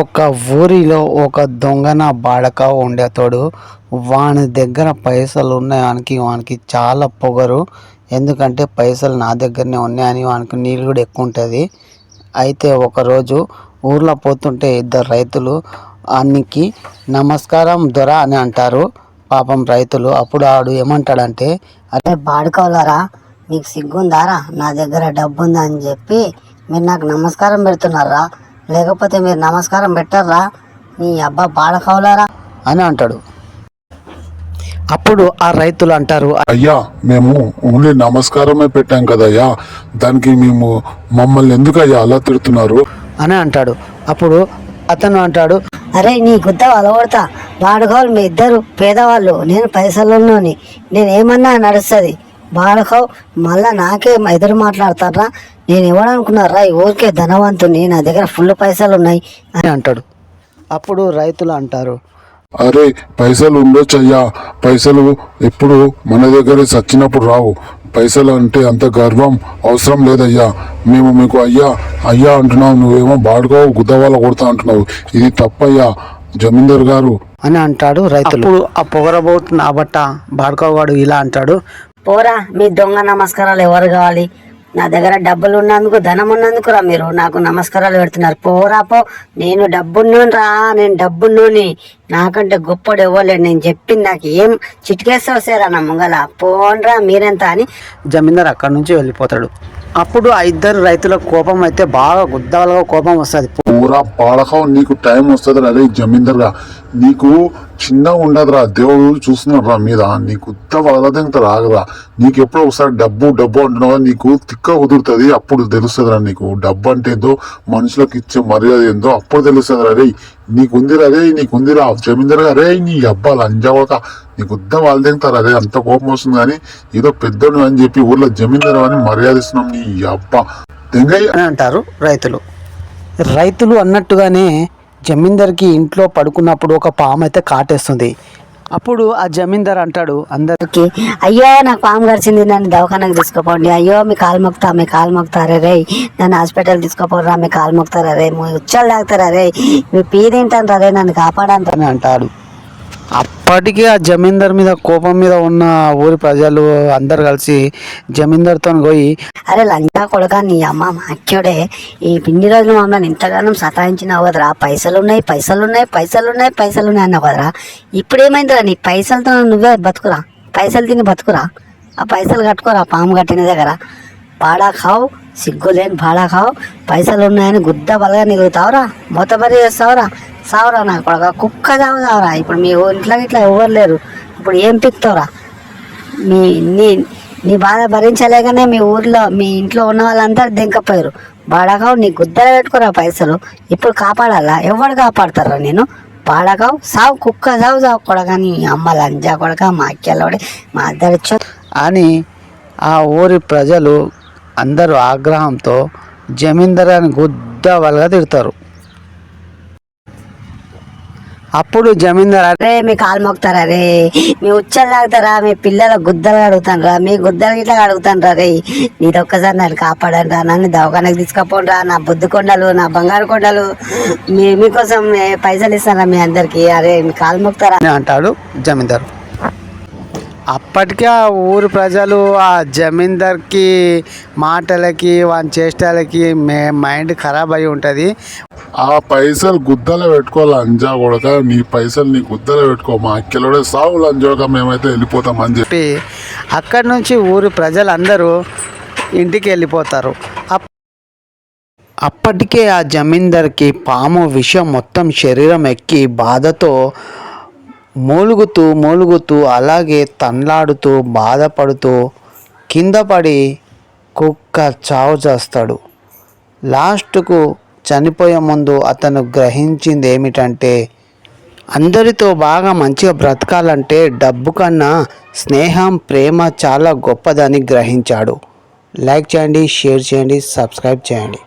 ఒక ఊరిలో ఒక దొంగన బాడక ఉండేతోడు వాని దగ్గర పైసలు ఉన్నాయానికి వానికి చాలా పొగరు. ఎందుకంటే పైసలు నా దగ్గరనే ఉన్నాయని వానికి నీళ్ళు కూడా ఎక్కువ ఉంటుంది. అయితే ఒకరోజు ఊర్లో పోతుంటే ఇద్దరు రైతులు అన్నికి నమస్కారం దొర అని అంటారు. పాపం రైతులు అప్పుడు ఆడు ఏమంటాడంటే అరే బాడుకోవాలరా మీకు సిగ్గుందారా? నా దగ్గర డబ్బు ఉందా అని చెప్పి మీరు నాకు నమస్కారం పెడుతున్నారా? లేకపోతే మీరు నమస్కారం పెట్టర్రా నీ అబ్బా బాడకవులారా అని అంటాడు. అప్పుడు ఆ రైతులు అంటారు అయ్యా మేము ఓన్లీ నమస్కారమే పెట్టాం కదయ్యా. దానికి మేము మమ్మల్ని ఎందుకు అయ్యా అలా తిడుతున్నారు? అని అంటాడు. అప్పుడు అతను అంటాడు అరే నీ గుద్ద అలవడతా బాడుకోవాలి మీ ఇద్దరు పేదవాళ్ళు నేను పైసలున్నోని. నేను ఏమన్నా నడుస్తుంది బాడుకోవు మళ్ళా నాకే ఎదురు మాట్లాడతారా? నేను ఇవ్వడనుకున్నారా ఊరికే ధనవంతుని నా దగ్గర ఫుల్ పైసలు ఉన్నాయి అని అంటాడు. అప్పుడు రైతులు అంటారు అరే పైసలు ఉండొచ్చు అయ్యా పైసలు ఎప్పుడు మన దగ్గర చచ్చినప్పుడు రావు. పైసలు అంటే అంత గర్వం అవసరం లేదయ్యా. మేము మీకు అయ్యా అయ్యా అంటున్నావు. నువ్వేమో బాడుకోవు గుద్దవాళ్ళ కొడతా అంటున్నావు. ఇది తప్పయ్యా జమీందార్ గారు అని అంటాడు రైతులు. అప్పుడు ఆ పొగరబోతున్న బట్ట బాడుకోవాడు ఇలా అంటాడు పోరా మీ దొంగ నమస్కారాలు ఎవరు కావాలి? నా దగ్గర డబ్బులు ఉన్నందుకు ధనం ఉన్నందుకు రా మీరు. నాకు నమస్కారాలు పెడుతున్నారు. పోరా పో. నేను డబ్బున్నోని రా. నేను డబ్బున్నోని. నాకంటే గొప్పడు ఇవ్వలేడు నేను చెప్పింది నాకు ఏం చిటికేస్తా వస్తారా నా ముంగల? పోన్రా మీరెంత అని. జమీందార్ అక్కడి నుంచి వెళ్ళిపోతాడు. అప్పుడు ఆ ఇద్దరు రైతుల కోపం అయితే బాగా గుద్దలుగా కోపం వస్తుంది. రా పాడకం నీకు టైం వస్తుంది అరే జమీందార్గా నీకు చిన్నగా ఉండదురా దేవుడు చూస్తున్నాడు రా మీద. నీకు ఉత్త వదలదంత రాగరా. నీకు ఎప్పుడో ఒకసారి డబ్బు డబ్బు అంటున్నావు నీకు తిక్క కుదురుతుంది అప్పుడు తెలుస్తుందిరా నీకు. డబ్బు అంటే ఏందో మనుషులకు ఇచ్చే మర్యాద ఏందో అప్పుడు తెలుస్తుంది రే. నీకుందిరా రే నీకు ఉందిరా జమీందర్గా రే నీ అబ్బా లంజావక. నీకు ఉద్ద వాళ్ళు తింటారు అదే అంత కోపం వస్తుంది కానీ ఏదో పెద్దోడు అని చెప్పి ఊర్లో జమీందారు అని మర్యాదిస్తున్నాం నీ అబ్బా. దెంగయ్య అని అంటారు రైతులు. రైతులు అన్నట్టుగానే జమీందార్కి ఇంట్లో పడుకున్నప్పుడు ఒక పాము అయితే కాటేస్తుంది. అప్పుడు ఆ జమీందార్ అంటాడు అందరు కి, అయ్యో నాకు పాము గడిచింది నన్ను దవాఖానకు తీసుకుపోండి. అయ్యో మీ కాలు మొక్తా మీ కాలు మొక్తారా రే నన్ను హాస్పిటల్ తీసుకుపోరా మీ కాలు మొక్తారా రే మీ ఉచ్చలు తాగుతారా రే మీ పీ తింటాను రే నన్ను కాపాడంటారు. అని అంటాడు. అప్పటికే ఆ జమీందార్ మీద కోపం మీద ఉన్న ఊరి ప్రజలు అందరు కలిసి జమీందార్తో పోయి అరే లంకా కొడక నీ అమ్మ మాక్యుడే ఈ పిన్ని రోజులు మమ్మల్ని ఇంతగానం సతాయించినావు కదరా. పైసలు ఉన్నాయి పైసలు ఉన్నాయి పైసలు ఉన్నాయి పైసలు ఉన్నాయి అన్నావు కదరా. ఇప్పుడు ఏమైందిరా నీ పైసలతో నువ్వే బతుకురా. పైసలు తిని బతుకురా. ఆ పైసలు కట్టుకోరా పాము కట్టిన దగ్గర. పాడా ఖావు సిగ్గు లేని పాడా ఖావు పైసలు ఉన్నాయని గుద్ద బలగా నిలుగుతావురా. మూతబరి చేస్తావురా. సావురా నా కొడక కుక్క చావుతావురా ఇప్పుడు మీ ఇంట్లో ఇట్లా ఎవరు లేరు. ఇప్పుడు ఏం పిక్తావురా? మీ నీ నీ బాధ భరించలేకనే మీ ఊర్లో మీ ఇంట్లో ఉన్న వాళ్ళందరూ దింకపోయారు. బాడగావు నీ గుద్దలు పెట్టుకురా పైసలు. ఇప్పుడు కాపాడాలా? ఎవడు కాపాడతారా నేను బాడగావు సావు కుక్క సావు సావు కొడగా నీ అమ్మ లంజా కొడక మా అక్కలోడి మా అద్దరు అని ఆ ఊరి ప్రజలు అందరూ ఆగ్రహంతో జమీందార్ అని గుద్ద వాళ్ళగా తిడతారు. అప్పుడు జమీందార్ రే మీ కాలు మొక్తారా రే? మీ ఉచ్చలు తాగుతారా? మీ పిల్లల గుద్దలు అడుగుతానరా మీ గుద్దలు ఇట్లా అడుగుతానరా రే? నీది ఒక్కసారి నన్ను కాపాడండి రా. నన్ను దవాఖానకు తీసుకుపోండి నా బుద్ధి కొండలు నా బంగారు కొండలు. మీ మీకోసం పైసలు ఇస్తారా మీ అందరికి? అరే మీ కాలు మొక్తారా అంటాడు జమీందారు. అప్పటికే ఆ ఊరి ప్రజలు ఆ జమీందార్కి మాటలకి వాని చేష్టలకి మే మైండ్ ఖరాబ్ అయి ఉంటుంది. ఆ పైసలు గుద్దలో పెట్టుకో లంజా కొడక? నీ పైసలు నీ గుద్దలో పెట్టుకో మా అక్కలోడే సావు లంజోక మేమైతే వెళ్ళిపోతాం అని చెప్పి. చెప్పి అక్కడి నుంచి ఊరి ప్రజలందరూ ఇంటికి వెళ్ళిపోతారు. అప్- అప్పటికే ఆ జమీందార్కి పాము విషయం మొత్తం శరీరం ఎక్కి బాధతో మూలుగుతూ మూలుగుతూ అలాగే తన్లాడుతూ బాధపడుతూ కింద పడి కుక్క చావు చేస్తాడు. లాస్ట్కు చనిపోయే ముందు అతను గ్రహించింది ఏమిటంటే అందరితో బాగా మంచిగా బ్రతకాలంటే డబ్బు కన్నా స్నేహం ప్రేమ చాలా గొప్పదని గ్రహించాడు. లైక్ చేయండి షేర్ చేయండి సబ్స్క్రైబ్ చేయండి.